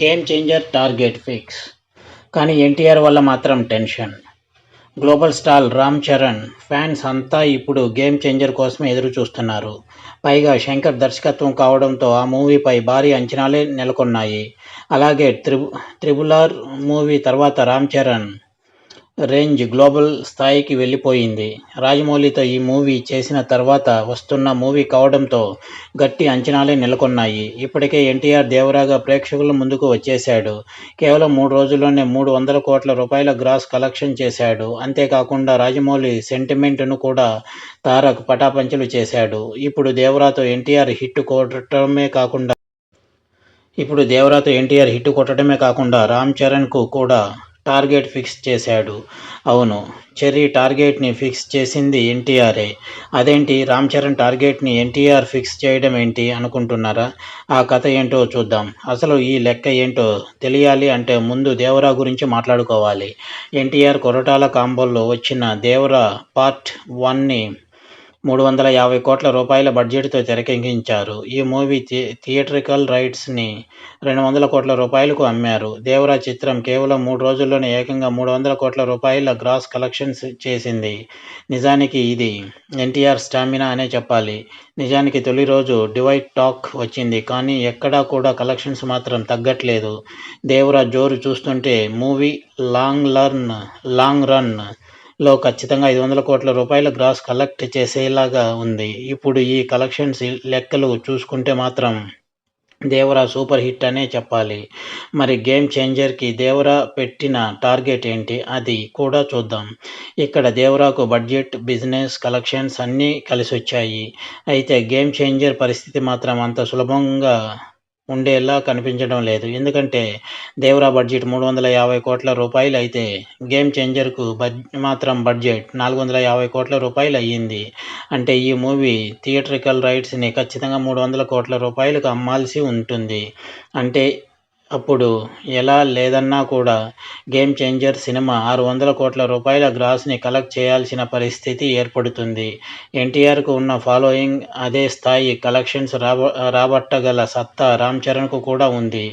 Game changer target fix కానీ ఎన్టీఆర్ వల్ల మాత్రం tension global star Ram Charan fans అంతా ఇప్పుడు గేమ్ చేంజర్ కోసమే ఎదురు చూస్తున్నారు. పైగా శంకర్ దర్శకత్వం కావడంతో ఆ మూవీపై భారీ అంచనాలే నెలకొన్నాయి. అలాగే త్రిబు త్రిబుల్ ఆర్ మూవీ తర్వాత రామ్ చరణ్ రేంజ్ గ్లోబల్ స్థాయికి వెళ్ళిపోయింది. రాజమౌళితో ఈ మూవీ చేసిన తర్వాత వస్తున్న మూవీ కావడంతో గట్టి అంచనాలే నెలకొన్నాయి. ఇప్పటికే ఎన్టీఆర్ దేవరాగా ప్రేక్షకుల ముందుకు వచ్చేశాడు. కేవలం మూడు రోజుల్లోనే మూడు వందల కోట్ల రూపాయల గ్రాస్ కలెక్షన్ చేశాడు. అంతేకాకుండా రాజమౌళి సెంటిమెంట్ను కూడా తారక్ పటాపంచలు చేశాడు. ఇప్పుడు దేవరాతో ఎన్టీఆర్ హిట్ కొట్టడమే కాకుండా ఇప్పుడు దేవరాతో ఎన్టీఆర్ హిట్ కొట్టడమే కాకుండా రామ్ చరణ్కు కూడా టార్గెట్ ఫిక్స్ చేశాడు. అవును చెర్రీ టార్గెట్ని ఫిక్స్ చేసింది ఎన్టీఆరే. అదేంటి రామ్ చరణ్ టార్గెట్ని ఎన్టీఆర్ ఫిక్స్ చేయడం ఏంటి అనుకుంటున్నారా? ఆ కథ ఏంటో చూద్దాం. అసలు ఈ లెక్క ఏంటో తెలియాలి అంటే ముందు దేవరా గురించి మాట్లాడుకోవాలి. ఎన్టీఆర్ కొరటాల కాంబోల్లో వచ్చిన దేవరా పార్ట్ వన్ని మూడు వందల యాభై కోట్ల రూపాయల బడ్జెట్తో తెరకెక్కించారు. ఈ మూవీ థియేట్రికల్ రైట్స్ని రెండు వందల కోట్ల రూపాయలకు అమ్మారు. దేవరా చిత్రం కేవలం మూడు రోజుల్లోనే ఏకంగా మూడు వందల కోట్ల రూపాయల గ్రాస్ కలెక్షన్స్ చేసింది. నిజానికి ఇది ఎన్టీఆర్ స్టామినా అనే చెప్పాలి. నిజానికి తొలి రోజు డివైడ్ టాక్ వచ్చింది కానీ ఎక్కడా కూడా కలెక్షన్స్ మాత్రం తగ్గట్లేదు. దేవరా జోరు చూస్తుంటే movie long learn long run లో ఖచ్చితంగా ఐదు వందల కోట్ల రూపాయల గ్రాస్ కలెక్ట్ చేసేలాగా ఉంది. ఇప్పుడు ఈ కలెక్షన్స్ లెక్కలు చూసుకుంటే మాత్రం దేవరా సూపర్ హిట్ అనే చెప్పాలి. మరి గేమ్ చేంజర్కి దేవరా పెట్టిన టార్గెట్ ఏంటి? అది కూడా చూద్దాం. ఇక్కడ దేవరాకు బడ్జెట్ బిజినెస్ కలెక్షన్స్ అన్నీ కలిసి వచ్చాయి అయితే గేమ్ చేంజర్ పరిస్థితి మాత్రం అంత సులభంగా ఉండేలా కనిపించడం లేదు. ఎందుకంటే దేవరా బడ్జెట్ మూడు వందల యాభై కోట్ల రూపాయలు అయితే గేమ్ చేంజర్కు బడ్ మాత్రం బడ్జెట్ నాలుగు వందల యాభై కోట్ల రూపాయలు అయ్యింది. అంటే ఈ మూవీ థియేట్రికల్ రైట్స్ని ఖచ్చితంగా మూడు వందల కోట్ల రూపాయలకు అమ్మాల్సి ఉంటుంది. అంటే అప్పుడు ఎలా లేదన్నా కూడా గేమ్ చేంజర్ సినిమా ఆరు వందల కోట్ల రూపాయల గ్రాస్ని కలెక్ట్ చేయాల్సిన పరిస్థితి ఏర్పడుతుంది. ఎన్టీఆర్కు ఉన్న ఫాలోయింగ్ అదే స్థాయి కలెక్షన్స్ రాబ రాబట్టగల సత్తా రామ్ చరణ్కు కూడా ఉంది.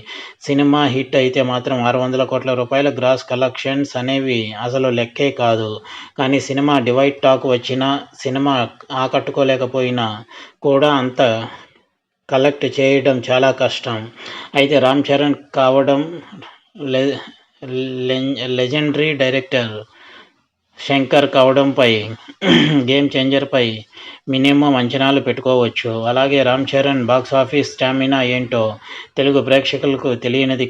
సినిమా హిట్ అయితే మాత్రం ఆరు వందల కోట్ల రూపాయల గ్రాస్ కలెక్షన్స్ అనేవి అసలు లెక్కే కాదు. కానీ సినిమా డివైడ్ టాక్ వచ్చినా సినిమా ఆకట్టుకోలేకపోయినా కూడా అంత కలెక్ట్ చేయడం చాలా కష్టం. అయితే రామ్ చరణ్ కావడం లె లెజెండరీ డైరెక్టర్ శంకర్ కావడంపై గేమ్ చేంజర్పై మినిమం అంచనాలు పెట్టుకోవచ్చు. అలాగే Ram Charan box office stamina ఏంటో తెలుగు ప్రేక్షకులకు తెలియనిది